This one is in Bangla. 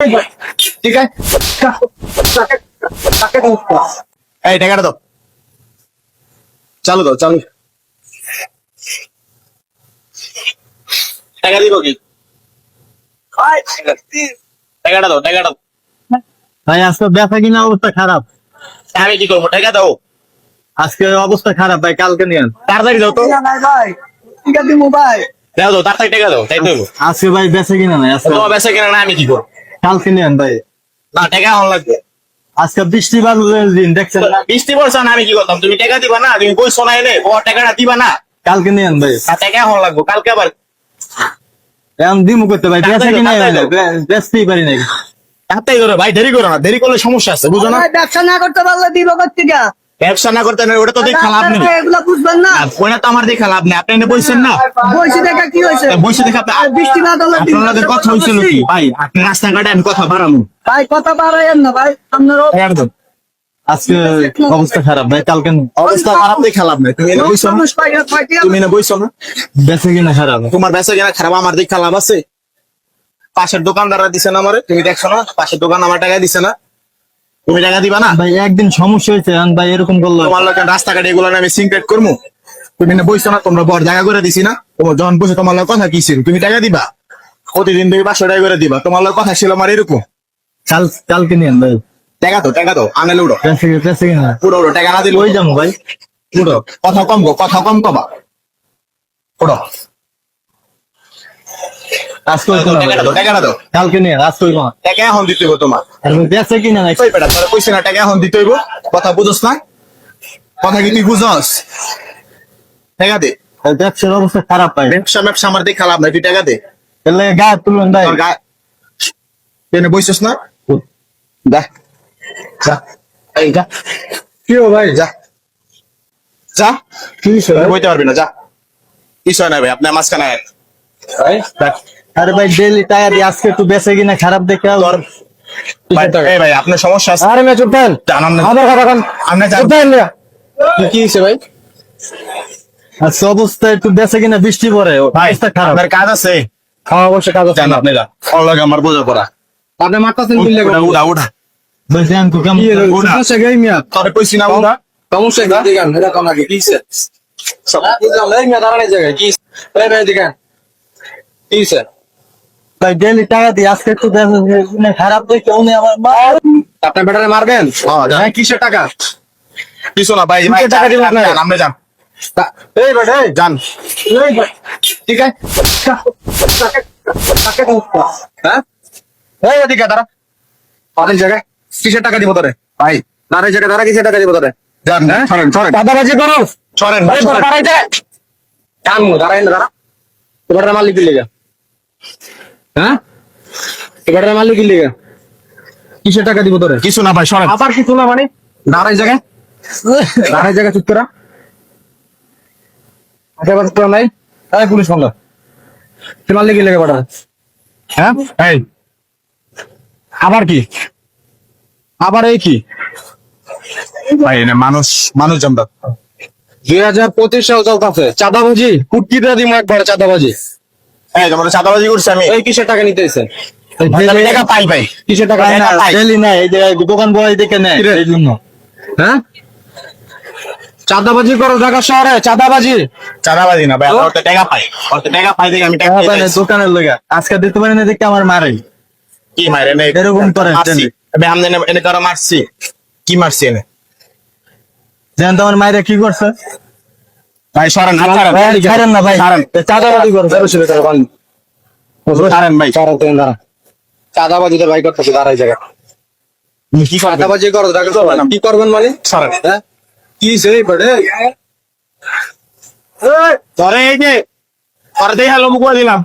ঠিক আছে এই টাকাটা দাও চালু দাও চালু। টাকা দিব কি? টাকাটা দাও টাকাটা দাও। ভাই আজকে ব্যথা কিনা অবস্থা খারাপ? আমি কি করব? টাকা দাও। আজকে অবস্থা খারাপ ভাই কালকে নিয়েন তাড়াতাড়ি দাও তো। ভাই ঠিক আছে মোবাইল দাও দাও তাড়াতাড়ি টাকা দাও তাই তো আজকে ভাই বেঁচে কিনা নাই আজকে। কিনা না আমি কি করব? কালকে নিয়েন ভাই। না টাকা এখন লাগবে। আজকে বৃষ্টি বাদলের দিন দেখছেন না? বৃষ্টি পড়ছে না আমি কি করতাম? তুমি টাকা দিবা না তুমি বই শোনাই নে ও টাকাটা দিবা না। কালকে নিয়েন ভাই। আর টাকা এখন লাগবো কালকে আবার। এখন দিমু করতে ভাই বেঁচে কিনা দাও, বেচতেই পারি নাই। তাড়াতাড়ি করো ভাই দেরি করো না দেরি করলে সমস্যা আছে বুঝো না? ভাই, ব্যবসা না করতে পারলে দিব কোথেকে ব্যবসা না করতে ওটা তো দেখা লাভ নেই। এগুলো বুঝবেন না। ওটা তো আমার দেখা লাভ নেই। আপনি এনে বলছেন না। বলছি দেখা কি হয়েছে? বসে দেখা আর বৃষ্টি না দিন আপনাদের কথা হয়েছিল কি? ভাই আপনি রাস্তাঘাটে আমি কথা বাড়ানো ভাই কথা বাড়াইয়েন না ভাই। আপনারও একদম। আজকে অবস্থা খারাপ ভাই কালকে অবস্থা খারাপ দেখা লাভ নেই। তুমি এনে বইছো না? পাইয়া তুমি এনে বইছো না? বেঁচে কিনা খারাপ। তোমার বেচা কিনা খারাপ আমার দেখা লাভ আছে? পাশের দোকানদাররা দিছে না আমারে তুমি দেখছ না? পাশের দোকান আমার টাকা দিছে না? তুমি টাকা দিবা না? ভাই একদিন সমস্যা হয়েছে ভাই এরকম করল তোমার লোকের রাস্তাঘাটে এগুলো আমি সিনক্রেট করব তুমি না বইছো না তোমরা বড় জায়গা করে দিছি না? তোমার যখন বসে তোমার লোক কথা কি ছিল? তুমি টাকা দিবা? প্রতিদিন তুমি পাঁচশো টাকা করে দিবা তোমার লোক কথা ছিল আমার এরকম? কাল কালকে নিয়েন ভাই। টাকা তো টাকা তো আনে বেঁচে বেঁচে পুরো উড়ো টাকা না দিলে ওই যাব ভাই? উড়ো কথা কম কথা কম কবা। উড়ো না দাও কালকে না টাকা এখন দিতে হইব তোমার। আর কিনা নাই কই পেটা তোর কইছে না টাকা এখন দিতে হইব। কথা না? কথা কি তুই বুঝস? টাকা দে। ভাই, ব্যবসার অবস্থা খারাপ ভাই। ব্যবসা ব্যবসা আমার দেখা লাভ নাই তুই টাকা দে। তাহলে গায়ে তুলবেন ভাই। তোর কেন বইছস না? যা। যা। এই যা। কি ভাই? যা। যা। কি ভাই? বইতে পারবি না যা। কিছু না ভাই আপনার মাঝখানে। আরে ভাই ডেলি টায়ার আজকে একটু বেঁচে কিনা খারাপ দেখে ভাই, এই ভাই আপনার সমস্যা আছে? আরে চুপ না। আমার কথা কান। আপনি জান- চুপ মিয়া। কি হয়েছে ভাই? আজকে অবস্থা একটু বেঁচে কিনা বৃষ্টি পড়ে। ভাই অবস্থা খারাপ। আপনার কাজ আছে? খাওয়া অবশ্যই কাজ আছে। জান আপনি যা। ওর লগে আমার বোঝা পড়া। আপনি মারতেছেন উঠা উঠা উঠা ভাই দেন তো কেমন উঠা। সমস্যা কি মিয়া? তোরে কইছি না উঠা। সমস্যা কি দিগান এটা কোন আগে কি সব বুঝলাম এই মিয়া দাঁড়ানোর জায়গায় কি এই ভাই দিগান কি স্যার ভাই ডেলি টাকা দিয়ে আজকে একটু খারাপ দেখে উনি আমার মার আপনার বেটারে মারবেন? হ্যাঁ হ্যাঁ কিসের টাকা? কিছু না ভাই টাকা দিবেন আপনি যান। এই বেটা যান। ঠিক আছে হ্যাঁ? এই এদিকে দাঁড়া। আরেক জায়গায়। কিসের টাকা দিব তোরে? ভাই। দাঁড়াই জায়গায় দাঁড়া কিসের টাকা দিব তোরে? যান হ্যাঁ? সরেন সরেন। দাদাবাজি করো। সরেন ভাই এই তোর সরেন। দাঁড়াই যায় দাঁড়াই না দাঁড়া। এবার মালিক দিলে গা হ্যাঁ? এবার মালিক দিলে গা কিসের টাকা দিব তোরে? কিছু না ভাই সরেন। আবার কিছু না মানে? দাঁড়াই জায়গায়। দাঁড়াই জায়গায় চুপ করা। তো নাই? পুলিশ মামলা তুই মালিক দিলে গা বাড়া? হ্যাঁ? এই। আবার কি? আবার এই কি? ভাই না মানুষ মানুষ জমদা দুই হাজার পঁচিশ সাল চলতেছে। চাঁদাবাজি? কুটকিটা দিব একবার চাঁদাবাজি। এই তোমার চাঁদাবাজি করছি আমি। এই কিসের টাকা নিতে এসেছেন আমি টাকা পাই ভাই। কিসের টাকা না, না, ভাই। ডেলি না এই দোকান বয় দেখে নেয় এই জন্য। হ্যাঁ? চাঁদাবাজি করো ঢাকা শহরে চাঁদাবাজি। চাঁদাবাজি না ভাই তো? তো টাকা পাই। ওর তো টাকা পাই দেখে আমি টাকা না দিয়েছি। দোকানের লোক। আজকে দিতে পারে না দেখে আমার মারে। কি মারে নে এরকম করে মারছি। আমি এনে এনে কারও মারছি। কি মারছি এনে? জানেন তো আমার মায়েরা কি করছে? ভাই সরেন হাত ছাড়েন। ভাই, ছাড়েন না ভাই। ছাড়েন। চাঁদাবাজি করছে ছাড়েন ভাই। চাঁদাবাজি তো ভাই করতেছে দাঁড়াই জায়গা। তুমি কি চাঁদাবাজি করো কি করবেন? মানে? সরেন হ্যাঁ? কি সেই বড়ে ধরে এই যে দেই হ্যালো মুকুয়া দিলাম